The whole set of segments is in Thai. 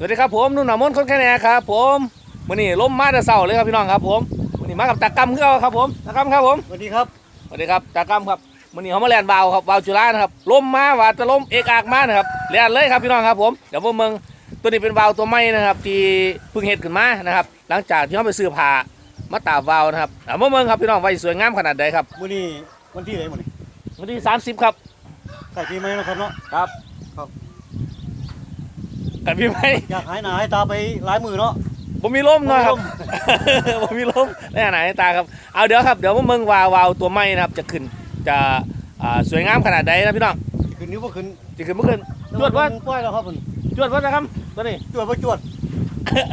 สวัสดีครับผมนุ่นหนามนคนแค่แน่ครับผมมื่อนี้ล้มมาแต่เสาเลยครับพี่น้องครับผมมื่อนี้มากับตากรรมคือเอาครับผมตากรรมครับผมสวัสดีครับสวัสดีครับตากรรมครับมื่อนี้เขามาแลนบาวครับบาวจุฬานะครับล้มมาว่าจะล้มเอกอากมานะครับแลนเลยครับพี่น้องครับผมเดี๋ยวพวกมึงตัวนี้เป็นบาวตัวใหม่นะครับ ที่เพิ่งเห็ดขึ้นมานะครับ หลังจากที่เขาไปซื้อผ้ามาตากบาวนะครับเดี๋ยวพวกมึงครับพี่น้องว่าสิสวยงามขนาดใดครับมื้อนี้วันที่ไหนมื้อนี้วันที่ 30 ครับใส่ปีใหม่แล้วครับเนาะครับครับ กันพี่ไหมอยากหายหน้าหายตาไปหลายมือเนาะผมมีร่มหนะครับบ่มีผมมีร่มแน่ไหนตาครับเอาเดี๋ยวครับเดี๋ยวพวกมึงวาววาวตัวไม้นะครับ จะขึ้นจะอ่าสวยงามขนาดใดนะพี่น้องขึ้นนิ้วบ่ขึ้นจะขึ้นเมื่อคืนจวดว่าปล่อยแล้วครับมันจวดว่านะครับตัวนี้จวดบ่จวด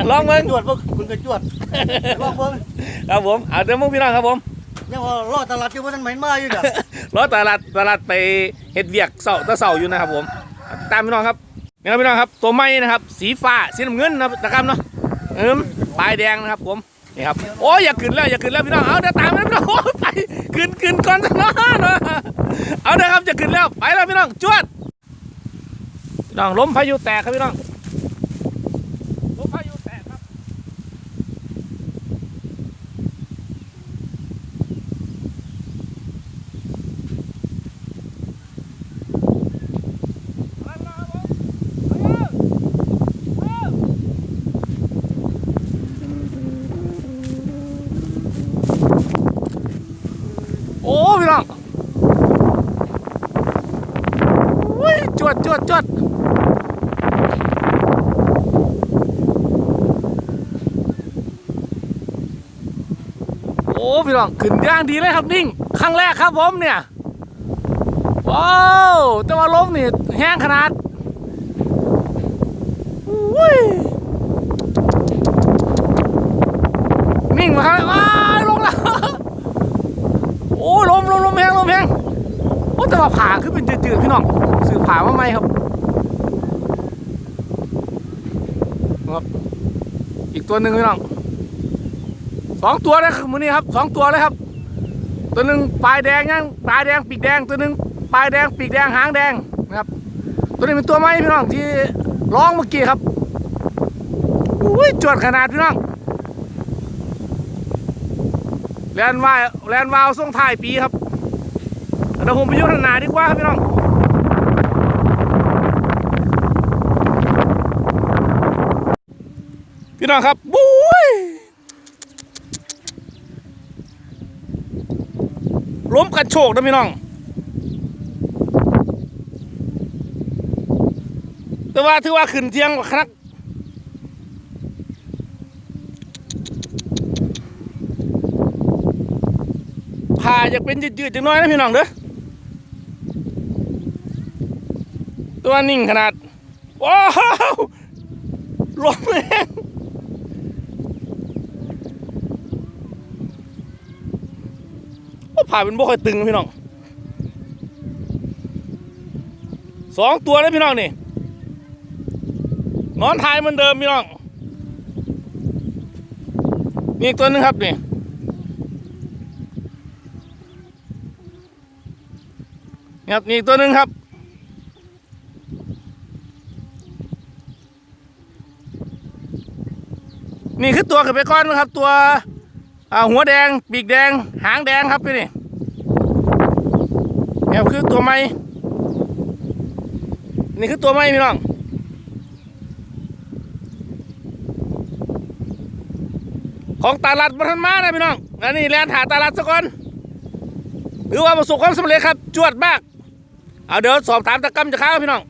ลองเบิ้งจวดบ่คุณก็จวดลองเบิ่งครับผมเอาเดี๋ยวมึงพี่น้องครับผมยังว่ารอตลาดอยู่บ่ทันเหม็นมาอยู่จ้ะรถตลาดตลาดไปเฮ็ดเวียกเสาตะเสาอยู่นะครับผมเอาติดตามพี่น้องครับ นี่ครับพี่น้องครับตัวไม้นะครับ สีฟ้าสีน้ำเงินนะครับนะครับเนาะเอิมปลายแดงนะครับผมนี่ครับโอ้ยอย่าขึ้นแล้วอย่าขึ้นแล้วพี่น้องเอาเดี๋ยวตามนะพี่น้องไปขึ้นขึ้นก่อนนะเนาะเอาเดี๋ยวครับจะขึ้นแล้วไปแล้วพี่น้องจวดพี่น้องล้มพายุแตกครับพี่น้องล้มพายุแตกครับ โอ้พี่น้องอุ้ยจวดจวดจวดโอ้พี่น้องขึ้นย่างดีเลยครับนิ่งครั้งแรกครับผมเนี่ย ว้าวแต่ว่าล้มนี่แห้งขนาดอุ้ยนิ่งมาครับว้ายลงแล้ว โอ้ลมลมลมแห้งลมแห้งโอ้ แต่ว่าผ่าขึ้นเป็นจืดๆพี่น้องสื่อผ่ามาไหมครับครับ อีกตัวหนึ่งพี่น้องสองตัวเลยครับมือนี้ครับสองตัวเลยครับ ตัวหนึ่งปลายแดงยังปลายแดงปีกแดงตัวหนึ่งปลายแดงปีกแดงหางแดงนะครับ ตัวนี้เป็นตัวไม้พี่น้องที่ร้องเมื่อกี้ครับอุ้ยจวดขนาดพี่น้องแลนวายแลนวาวส่งท้ายปีครับ เดี๋ยวผมไปยุ่ทางนาดีกว่าครับพี่น้องพี่น้องครับบุ้ยล้มกันโชกนะพี่น้อง แต่ว่าถือว่าขึ้นเที่ยงคณะผ่าอยากเป็นยืดๆจังน้อยนะพี่น้องเด้อ ตัวนิ่งขนาด ว้าวลมแรงโอ้ผ่าเป็นบ่ค่อยตึงพี่น้องสองตัวเลยพี่น้องนี่นอนทายเหมือนเดิมพี่น้องนี่อีกตัวหนึงครับนี่นี่ครับนี่ตัวหนึ่งครับ นี่คือตัวขึ้นไปก้อนนะครับ ตัวหัวแดง ปีกแดง หางแดงครับพี่นี่นี่ครับคือตัวไม้นี่คือตัวไม้พี่น้องของตลาดบัทันมานะพี่น้องอันนี้แลนหาตลาดสักก่อนหรือว่าประสบความสำเร็จครับ จวดมาก เอาเดี๋ยวสอบถามตะกรรมจะค้าครับพี่น้อง